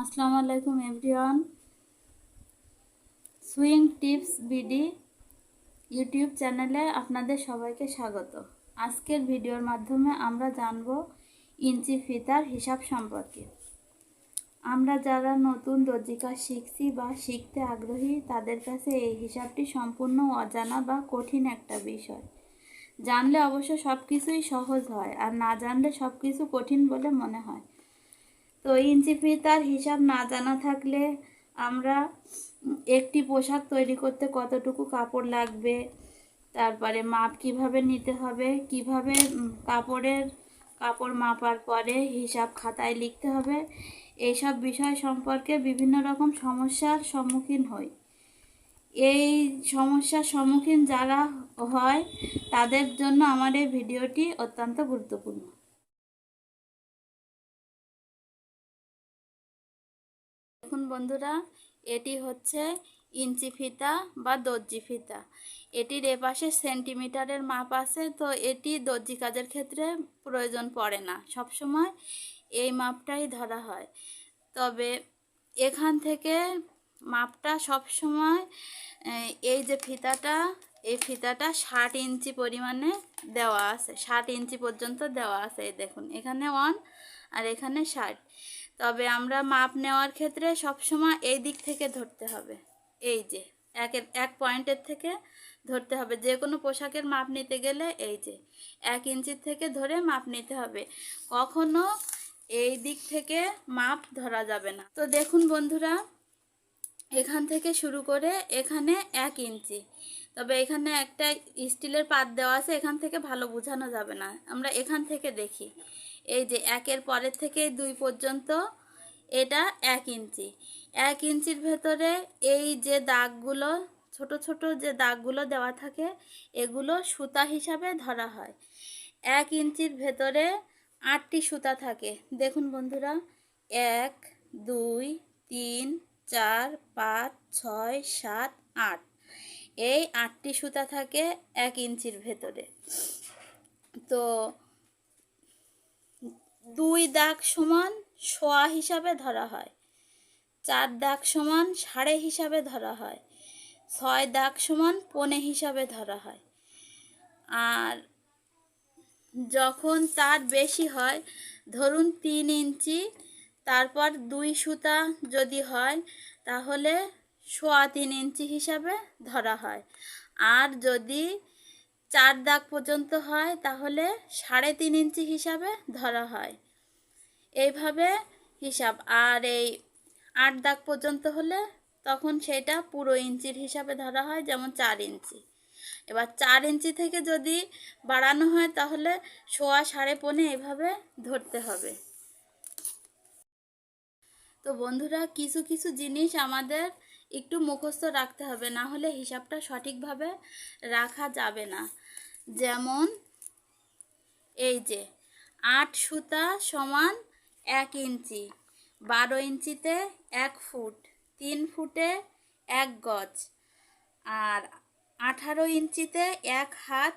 আসসালামু আলাইকুম, everyone. Swing tips BD YouTube চ্যানেলে আপনাদের সবাইকে স্বাগত। আজকের ভিডিওর মাধ্যমে আমরা জানব ইঞ্চি ফিতার হিসাব সম্পর্কে। আমরা যারা নতুন দর্জি কাজ শিখছি বা শিখতে আগ্রহী, তাদের কাছে এই হিসাবটি সম্পূর্ণ অজানা বা কঠিন একটা বিষয়। জানলে অবশ্য সব কিছুই সহজ হয়, আর না জানলে সব কিছু কঠিন বলে মনে হয়। তো ইঞ্চি ফিতার হিসাব না জানা থাকলে আমরা একটি পোশাক তৈরি করতে কতটুকু কাপড় লাগবে, তারপরে মাপ কীভাবে নিতে হবে, কীভাবে কাপড়ের কাপড় মাপার পরে হিসাব খাতায় লিখতে হবে, এইসব বিষয় সম্পর্কে বিভিন্ন রকম সমস্যার সম্মুখীন হই। এই সমস্যার সম্মুখীন যারা হয়, তাদের জন্য আমার এই ভিডিওটি অত্যন্ত গুরুত্বপূর্ণ। বন্ধুরা এটি হচ্ছে ইঞ্চি ফিতা বা দর্জি ফিতা। এটির এপাশে সেন্টিমিটারের মাপ আছে তো এটি দর্জি কাজের ক্ষেত্রে প্রয়োজন পড়ে না। সব সময় এই মাপটাই ধরা হয়। তবে এখান থেকে মাপটা সব সময় আহ, এই যে ফিতাটা এই ফিতাটা ষাট ইঞ্চি পরিমাণে দেওয়া আছে। ষাট ইঞ্চি পর্যন্ত দেওয়া আছে এই দেখুন। এখানে ওয়ান আর এখানে ষাট। তবে আমরা মাপ নেওয়ার ক্ষেত্রে সবসময় এই দিক থেকে ধরতে হবে। এই যে, একের, এক পয়েন্টের থেকে ধরতে হবে। যে কোনো পোশাকের মাপ নিতে গেলে এই যে, এক ইঞ্চির থেকে ধরে মাপ নিতে হবে। কখনো এই দিক থেকে মাপ ধরা যাবে না। তো দেখুন বন্ধুরা, এখান থেকে শুরু করে এখানে এক ইঞ্চি। তবে এখানে একটা স্টিলের পাত দেওয়া আছে, এখান থেকে ভালো বোঝানো যাবে না। আমরা এখান থেকে দেখি। এই যে একের পরের থেকে দুই পর্যন্ত, এটা এক ইঞ্চি। এক ইঞ্চির ভেতরে এই যে দাগগুলো, ছোট ছোট যে দাগগুলো দেওয়া থাকে, এগুলো সুতা হিসাবে ধরা হয়। এক ইঞ্চির ভেতরে আটটি সুতা থাকে। দেখুন বন্ধুরা, এক, দুই, তিন, চার, পাঁচ, ছয়, সাত, আট। এই আটটি সুতা থাকে এক ইঞ্চির ভেতরে। তো দুই দাগ সমান সোয়া হিসাবে ধরা হয়। চার দাগ সমান সাড়ে হিসাবে ধরা হয়। ছয় দাগ সমান পনে হিসাবে ধরা হয়। আর যখন তার বেশি হয়, ধরুন তিন ইঞ্চি, তারপর দুই সুতা যদি হয়, তাহলে সোয়া তিন ইঞ্চি হিসাবে ধরা হয়। আর যদি চার দাগ পর্যন্ত হয়, তাহলে সাড়ে তিন ইঞ্চি হিসাবে ধরা হয়। এইভাবে হিসাব। আর এই আট দাগ পর্যন্ত হলে তখন সেটা পুরো ইঞ্চির হিসাবে ধরা হয়, যেমন চার ইঞ্চি। এবার চার ইঞ্চি থেকে যদি বাড়ানো হয়, তাহলে সোয়া সাড়ে পৌনে এভাবে ধরতে হবে। তো বন্ধুরা, কিছু কিছু জিনিস আমাদের একটু মুখস্থ রাখতে হবে, না হলে হিসাবটা সঠিকভাবে রাখা যাবে না। যেমন, এই যে, আট সুতা সমান এক ইঞ্চি, বারো ইঞ্চিতে এক ফুট, তিন ফুটে এক গজ, আর আঠারো ইঞ্চিতে এক হাত,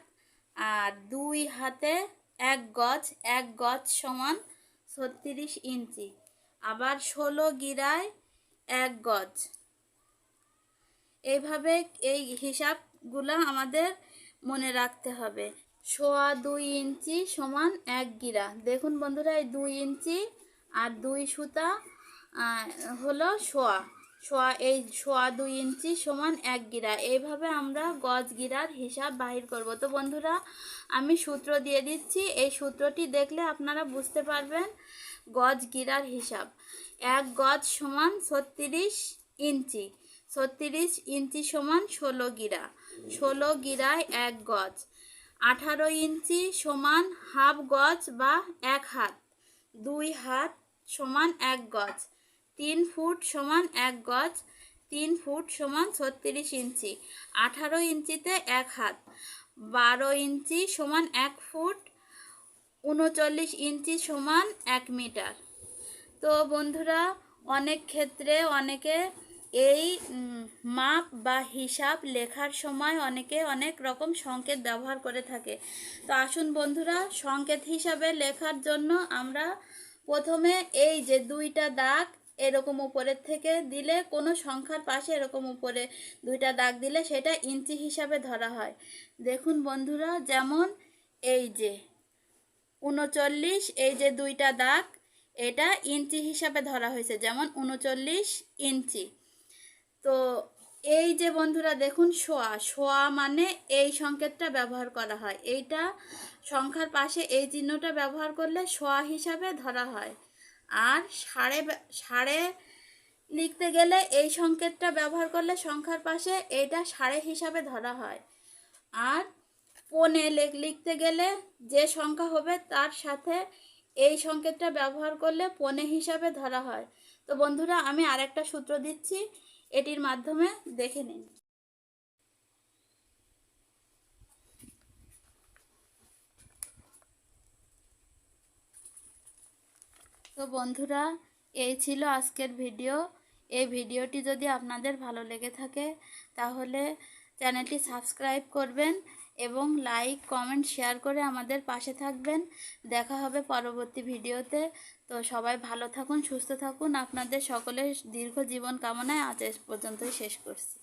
আর দুই হাতে এক গজ এক গজ সমান ছত্রিশ ইঞ্চি, আবার ষোলো গিরায় এক গজ। এইভাবে এই হিসাবগুলো আমাদের মনে রাখতে হবে। সোয়া দুই ইঞ্চি সমান এক গিরা। দেখুন বন্ধুরা, এই দুই ইঞ্চি আর দুই সুতা হলো সোয়া। সোয়া, এই সোয়া দুই ইঞ্চি সমান এক গিরা। এইভাবে আমরা গজ গিরার হিসাব বাহির করব। তো বন্ধুরা, আমি সূত্র দিয়ে দিচ্ছি। এই সূত্রটি দেখলে আপনারা বুঝতে পারবেন গজ গিরার হিসাব। এক গজ সমান ছত্রিশ ইঞ্চি। ছত্রিশ ইঞ্চি সমান ষোলো গিরা। ষোলো গিরায় এক গজ। আঠারো ইঞ্চি সমান হাফ গজ বা এক হাত। দুই হাত সমান এক গজ। তিন ফুট সমান এক গজ। তিন ফুট সমান ছত্রিশ ইঞ্চি। আঠারো ইঞ্চিতে এক হাত। বারো ইঞ্চি সমান এক ফুট। উনচল্লিশ ইঞ্চি সমান এক মিটার। তো বন্ধুরা, অনেক ক্ষেত্রে অনেকে এই মাপ বা হিসাব লেখার সময় অনেকে অনেক রকম সংকেত ব্যবহার করে থাকে। তো আসুন বন্ধুরা, সংকেত হিসাবে লেখার জন্য আমরা প্রথমে এই যে দুইটা দাগ এরকম উপরের থেকে দিলে, কোনো সংখ্যার পাশে এরকম উপরে দুইটা দাগ দিলে সেটা ইঞ্চি হিসাবে ধরা হয়। দেখুন বন্ধুরা, যেমন এই যে উনচল্লিশ এই যে দুইটা দাগ, এটা ইঞ্চি হিসাবে ধরা হয়েছে। যেমন উনচল্লিশ ইঞ্চি। তো এই যে বন্ধুরা, দেখুন শোয়া। শোয়া মানে এই সংকেতটা ব্যবহার করা হয়। এইটা সংখ্যার পাশে এই চিহ্নটা ব্যবহার করলে শোয়া হিসাবে ধরা হয়। আর সাড়ে সাড়ে লিখতে গেলে এই সংকেতটা ব্যবহার করলে সংখ্যার পাশে এইটা সাড়ে হিসাবে ধরা হয়। আর পনে লেখ, লিখতে গেলে যে সংখ্যা হবে তার সাথে এই সংকেতটা ব্যবহার করলে পনে হিসাবে ধরা হয়। তো বন্ধুরা, আমি আরেকটা সূত্র দিচ্ছি। এটির মাধ্যমে দেখে নিন। তো বন্ধুরা, এই ছিল আজকের ভিডিও। এই ভিডিওটি যদি আপনাদের ভালো লেগে থাকে, তাহলে চ্যানেলটি সাবস্ক্রাইব করবেন এবং লাইক কমেন্ট শেয়ার করে আমাদের পাশে থাকবেন। দেখা হবে পরবর্তী ভিডিওতে। তো সবাই ভালো থাকুন, সুস্থ থাকুন। আপনাদের সকলের দীর্ঘ জীবন কামনায় আজ পর্যন্তই শেষ করছি।